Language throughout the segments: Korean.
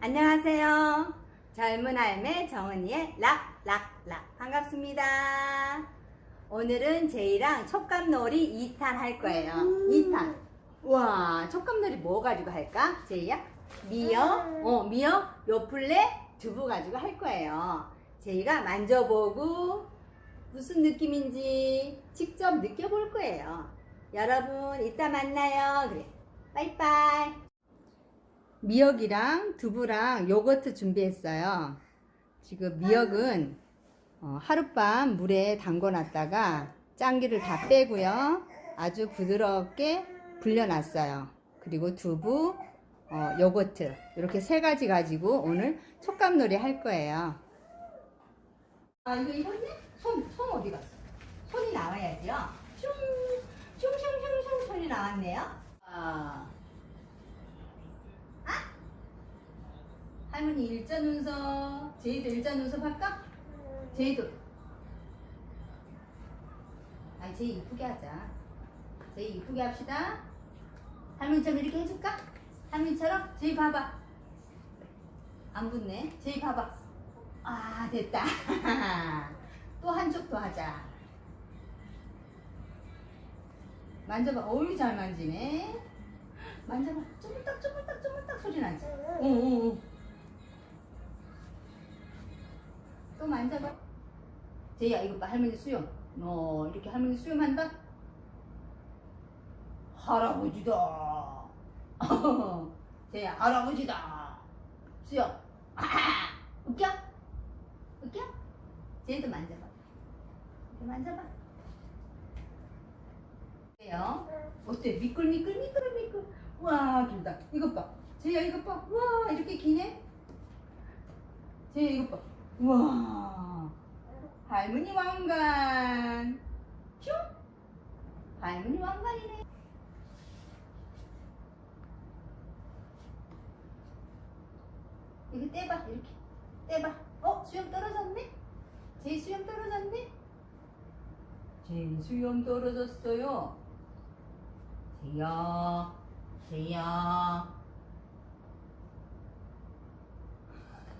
안녕하세요. 젊은 할매 정은이의 락락락 반갑습니다. 오늘은 제이랑 촉감놀이 2탄 할 거예요. 2탄. 와, 촉감놀이 뭐 가지고 할까? 제이야? 미어? 어, 미어? 요플레? 두부 가지고 할 거예요. 제이가 만져보고 무슨 느낌인지 직접 느껴볼 거예요. 여러분, 이따 만나요. 그래. 빠이빠이. 미역이랑 두부랑 요거트 준비했어요. 지금 미역은 어, 하룻밤 물에 담궈 놨다가 짠기를 다 빼고요. 아주 부드럽게 불려놨어요. 그리고 두부, 어, 요거트 이렇게 세 가지 가지고 오늘 촉감놀이 할 거예요. 아 이거 이건데? 손, 손 어디 갔어? 손이 나와야죠. 슝, 슝슝슝슝 손이 나왔네요. 아. 할머니 일자 눈썹, 제이도 일자 눈썹 할까? 제이도. 아, 제이 이쁘게 하자. 제이 이쁘게 합시다. 할머니처럼 이렇게 해줄까? 할머니처럼? 제이 봐봐. 안 붙네. 제이 봐봐. 아, 됐다. 또 한쪽 더 하자. 만져봐. 어우, 잘 만지네. 만져봐. 쪼물딱, 쪼물딱, 쪼물딱 소리 나지? 응, 응, 응. 또 만져봐. 제이야, 이거 봐. 할머니 수염. 어, 이렇게 할머니 수염한다? 할아버지다. 제이야, 할아버지다. 수염. 웃겨? 웃겨? 제이도 만져봐. 이렇게 만져봐. 어때요? 어때? 미끌 미끌, 미끌, 미끌. 와, 길다. 이것 봐. 제이야, 이것 봐. 와, 이렇게 기네? 제이야, 이것 봐. 우와. 할머니 왕관. 슝 할머니 왕관이네. 이거 떼봐 이렇게. 떼봐. 어 수염 떨어졌네? 제 수염 떨어졌네? 제 수염 떨어졌어요. 제야 제야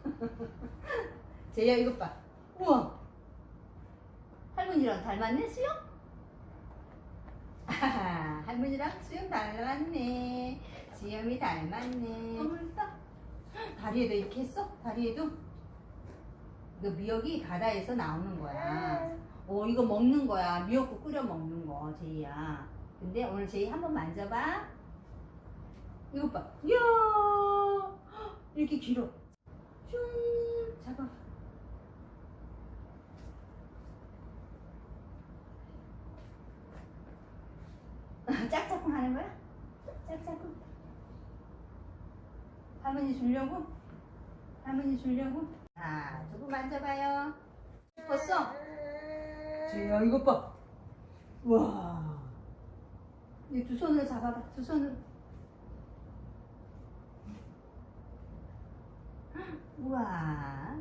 제야 이것 봐. 우와. 할머니랑 닮았네 수영? 아하, 할머니랑 수영 닮았네. 수염이 닮았네. 어물다. 다리에도 이렇게 했어? 다리에도? 이거 미역이 바다에서 나오는 거야. 어 이거 먹는 거야. 미역국 끓여 먹는 거 제이야. 근데 오늘 제이 한번 만져봐. 이것 봐. 이야 이렇게 길어. 슝 잡아. 하는 거야? 짝짝꿍. 할머니 주려고? 할머니 주려고? 자, 두고 만져봐요. 예뻤어? 주야, 이것 봐. 와. 이두 손으로 잡아봐. 두 손으로. 우와.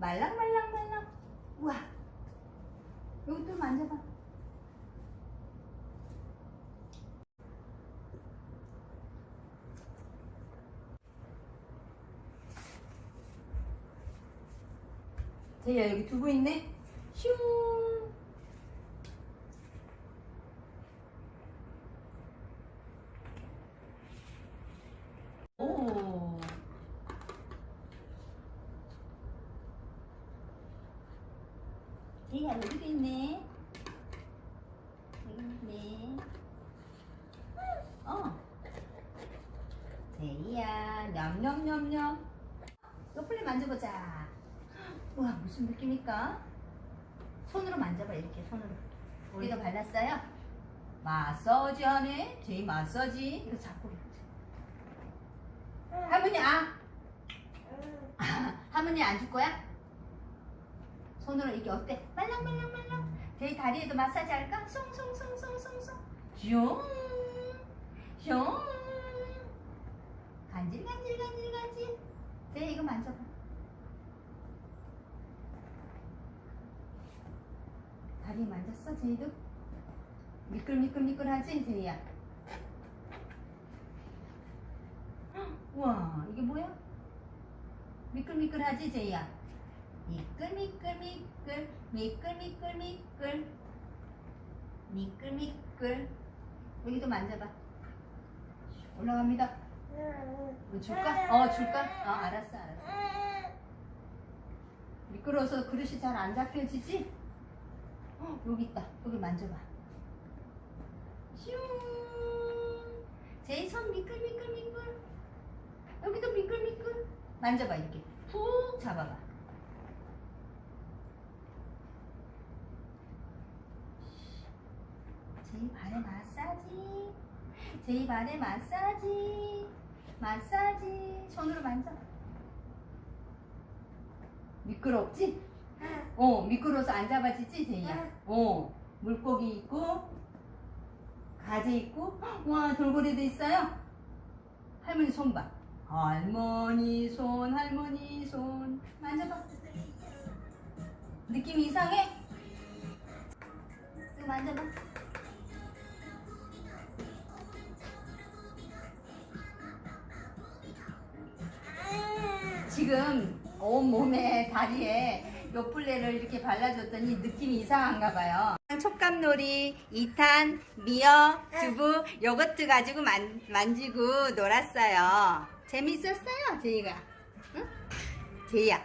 말랑말랑말랑. 우와. 이것도 만져봐. 제이야 여기 두부 있네. 슝. 오. 제이야 여기도 있네. 여기 있네. 어. 제이야 냠냠냠냠. 요플레 만져보자. 와 무슨 느낌일까? 손으로 만져봐 이렇게 손으로. 우리가 발랐어요? 마사지 하네. 제이 마사지. 이거 잡고 이렇게. 할머니 아. 할머니 안 줄 거야? 손으로 이게 어때? 말랑말랑말랑. 제이 다리에도 마사지 할까? 송송송송송송. 슝. 슝. 간질간질간질간질. 제이 이거 만져봐. 다리 만졌어, 제이도? 미끌미끌미끌하지, 제이야? 헉, 우와, 이게 뭐야? 미끌미끌하지 제이야? 미끌미끌미끌 미끌미끌미끌 미끌미끌 여기도 만져봐 올라갑니다 뭐 줄까? 어 줄까? 어 알았어 알았어 미끄러워서 그릇이 잘 안 잡혀지지? 어 여기 있다. 여기 만져봐. 슝! 제이 손 미끌미끌미끌. 여기도 미끌미끌. 만져봐 이렇게. 푹 잡아봐. 제이 발에 마사지. 제이 발에 마사지. 마사지. 손으로 만져 미끄럽지? 어 미끄러워서 안 잡아지지 제이야 어 물고기 있고 가재 있고 헉, 와 돌고래도 있어요? 할머니 손 봐. 할머니 손 할머니 손. 만져봐. 느낌 이상해? 이거 만져봐. 지금 온 몸에 다리에 요플레를 이렇게 발라줬더니 느낌이 이상한가 봐요. 촉감놀이, 2탄, 미어, 두부, 요거트 가지고 만, 만지고 놀았어요. 재밌었어요, 제이가. 응? 제이야.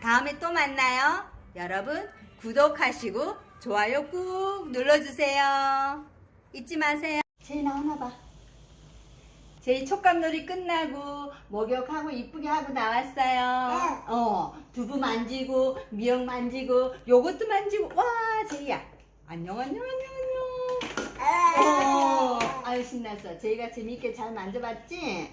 다음에 또 만나요. 여러분, 구독하시고 좋아요 꾹 눌러주세요. 잊지 마세요. 제이 나오나 봐. 제이 촉감놀이 끝나고 목욕하고 이쁘게 하고 나왔어요. 어, 두부 만지고 미역 만지고 요것도 만지고 와 제이야 안녕 안녕 안녕 안녕. 어, 아유 신났어. 제이가 재밌게 잘 만져봤지?